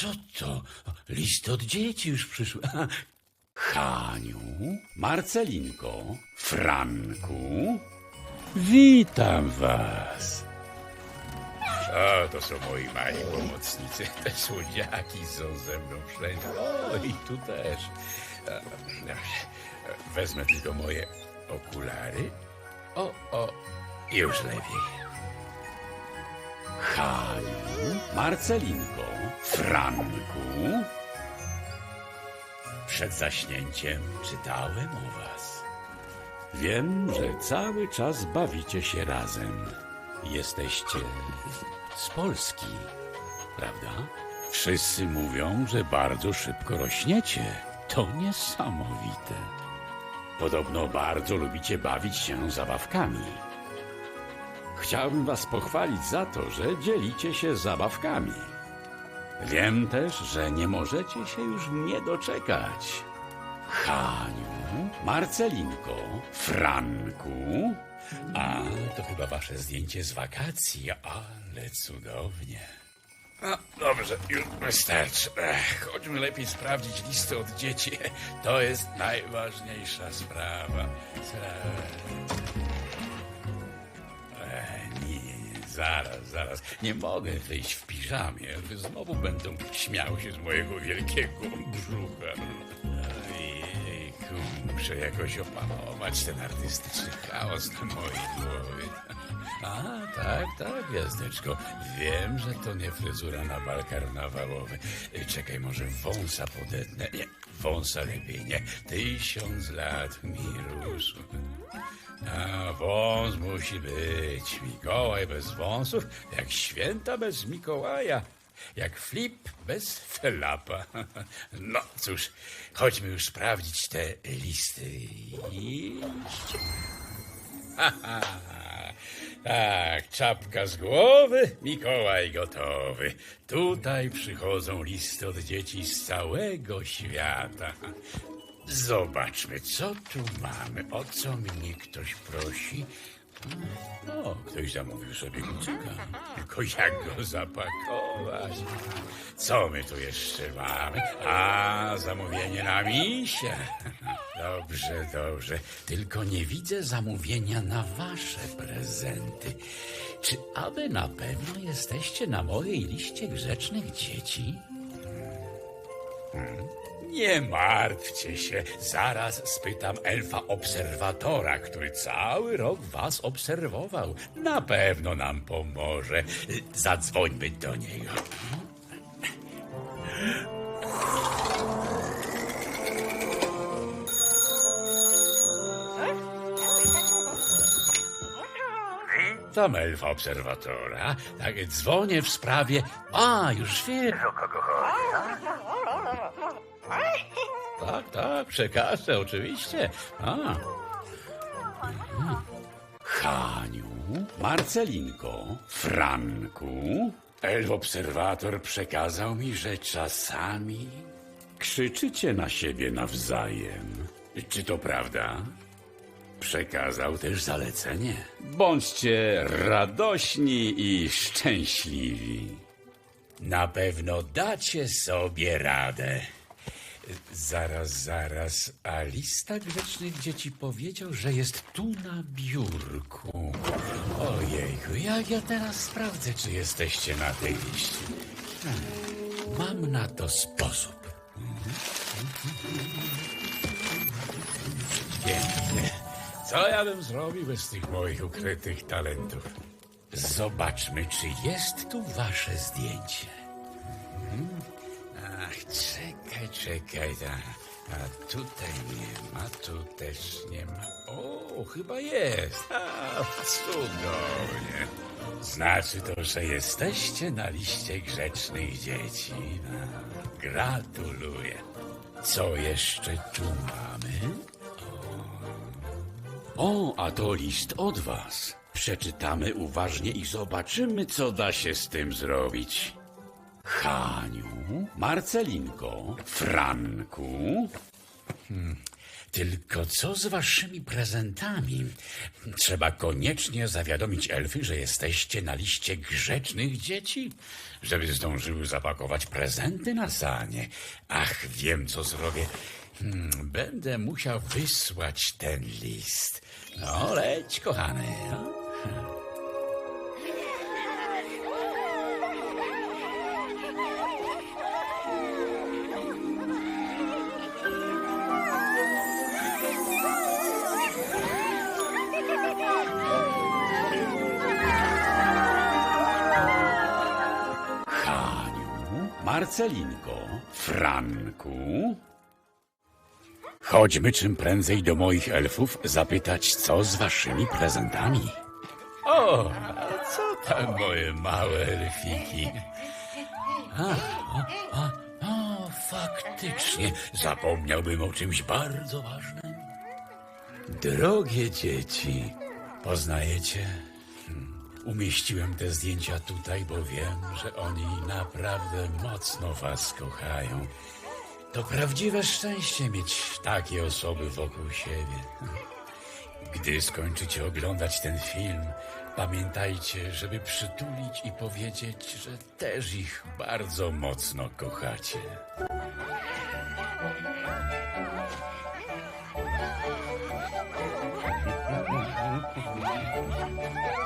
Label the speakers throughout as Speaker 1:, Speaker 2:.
Speaker 1: Co to? Listy od dzieci już przyszły. Haniu, Marcelinko, Franku, witam was. O, to są moi mali pomocnicy. Te słodziaki są ze mną wszędzie. O, i tu też. Wezmę tylko moje okulary. O, o, już lepiej. Marcelinko, Franku. Przed zaśnięciem czytałem o was. Wiem, że cały czas bawicie się razem. Jesteście z Polski, prawda? Wszyscy mówią, że bardzo szybko rośniecie. To niesamowite. Podobno bardzo lubicie bawić się zabawkami. Chciałbym was pochwalić za to, że dzielicie się zabawkami. Wiem też, że nie możecie się już mnie doczekać. Haniu, Marcelinko, Franku. A, to chyba wasze zdjęcie z wakacji, ale cudownie. No, dobrze, już wystarczy. Ech, chodźmy lepiej sprawdzić listę od dzieci. To jest najważniejsza sprawa. Ech, zaraz, zaraz. Nie mogę wyjść w piżamie. Znowu będą śmiał się z mojego wielkiego brzucha. Ojejku, muszę jakoś opanować ten artystyczny chaos na mojej głowie. A, tak, tak, gwiazdeczko. Wiem, że to nie fryzura na bal karnawałowy. Czekaj, może wąsa podetnę. Nie, wąsa lepiej, nie. Tysiąc lat mi rósł. A, wąs musi być. Mikołaj bez wąsów, jak święta bez Mikołaja. Jak flip bez felapa. No cóż, chodźmy już sprawdzić te listy. Iść. Tak, czapka z głowy, Mikołaj gotowy. Tutaj przychodzą listy od dzieci z całego świata. Zobaczmy, co tu mamy. O co mnie ktoś prosi? O, ktoś zamówił sobie kucyka. Tylko jak go zapakować? Co my tu jeszcze mamy? A, zamówienie na misia. Dobrze, dobrze. Tylko nie widzę zamówienia na wasze prezenty. Czy aby na pewno jesteście na mojej liście grzecznych dzieci? Nie martwcie się, zaraz spytam elfa obserwatora, który cały rok was obserwował. Na pewno nam pomoże. Zadzwońmy do niego. Witam elfa obserwatora. Tak, dzwonię w sprawie... A, już wiem, o kogo Tak, tak, przekażę, oczywiście. A. Mhm. Haniu, Marcelinko, Franku. Elf obserwator przekazał mi, że czasami krzyczycie na siebie nawzajem. Czy to prawda? Przekazał też zalecenie. Bądźcie radośni i szczęśliwi. Na pewno dacie sobie radę. Zaraz, zaraz. A lista grzecznych dzieci powiedział, że jest tu na biurku. Ojejku, jak ja teraz sprawdzę, czy jesteście na tej liście? Hmm, Mam na to sposób. Pięknie. Co ja bym zrobił bez tych moich ukrytych talentów? Zobaczmy, czy jest tu wasze zdjęcie. Ach, czekaj, czekaj. Ta. A tutaj nie ma, tu też nie ma. O, chyba jest. A, cudownie. Znaczy to, że jesteście na liście grzecznych dzieci. No, gratuluję. Co jeszcze tu mamy? O, a to list od was. Przeczytamy uważnie i zobaczymy, co da się z tym zrobić. Haniu, Marcelinko, Franku. Hmm, tylko co z waszymi prezentami? Trzeba koniecznie zawiadomić elfy, że jesteście na liście grzecznych dzieci, żeby zdążyły zapakować prezenty na sanie. Ach, wiem, co zrobię. Hmm, będę musiał wysłać ten list. No, leć, kochany. No. Marcelinko, Franku. Chodźmy czym prędzej do moich elfów zapytać, co z waszymi prezentami. O, co tam moje małe elfiki? A, a, a, a, faktycznie, zapomniałbym o czymś bardzo ważnym. Drogie dzieci, poznajecie? Umieściłem te zdjęcia tutaj, bo wiem, że oni naprawdę mocno was kochają. To prawdziwe szczęście mieć takie osoby wokół siebie. Gdy skończycie oglądać ten film, pamiętajcie, żeby przytulić i powiedzieć, że też ich bardzo mocno kochacie.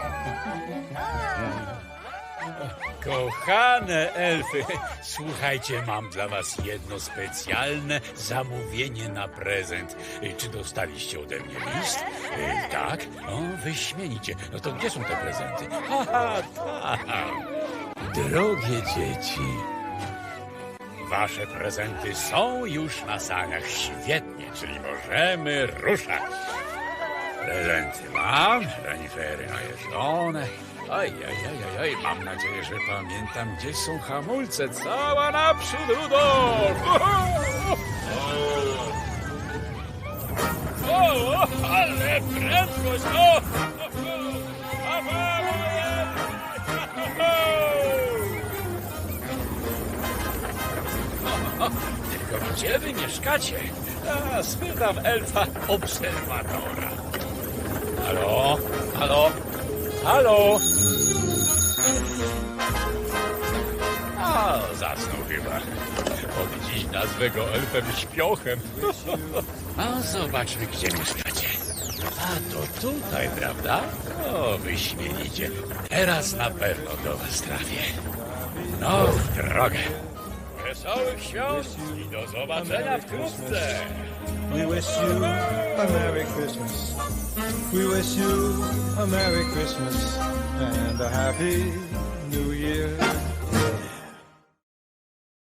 Speaker 1: Kochane elfy, słuchajcie, mam dla was jedno specjalne zamówienie na prezent. Czy dostaliście ode mnie list? Y, Tak? O, wyśmienicie. No to gdzie są te prezenty? Haha, tak. Drogie dzieci, wasze prezenty są już na saniach. Świetnie, czyli możemy ruszać. Prezenty mam, renifery najeżdżone. Oj, oj, oj, oj, mam nadzieję, że pamiętam, gdzie są hamulce. Cała naprzód, Rudolf! O, o, ale prędkość! O, o, Tylko gdzie wy mieszkacie? A, spytam elfa obserwatora. Halo? Halo? Halo? A, zasnął chyba. Od dziś nazwę go elfem śpiochem. A zobaczmy, gdzie mieszkacie. A to tutaj, prawda? O, wyśmienicie. Teraz na pewno do was trafię. No, w drogę. Wesołych świąt i do zobaczenia wkrótce.
Speaker 2: We wish you a Merry Christmas. We wish you a Merry Christmas and a Happy New Year.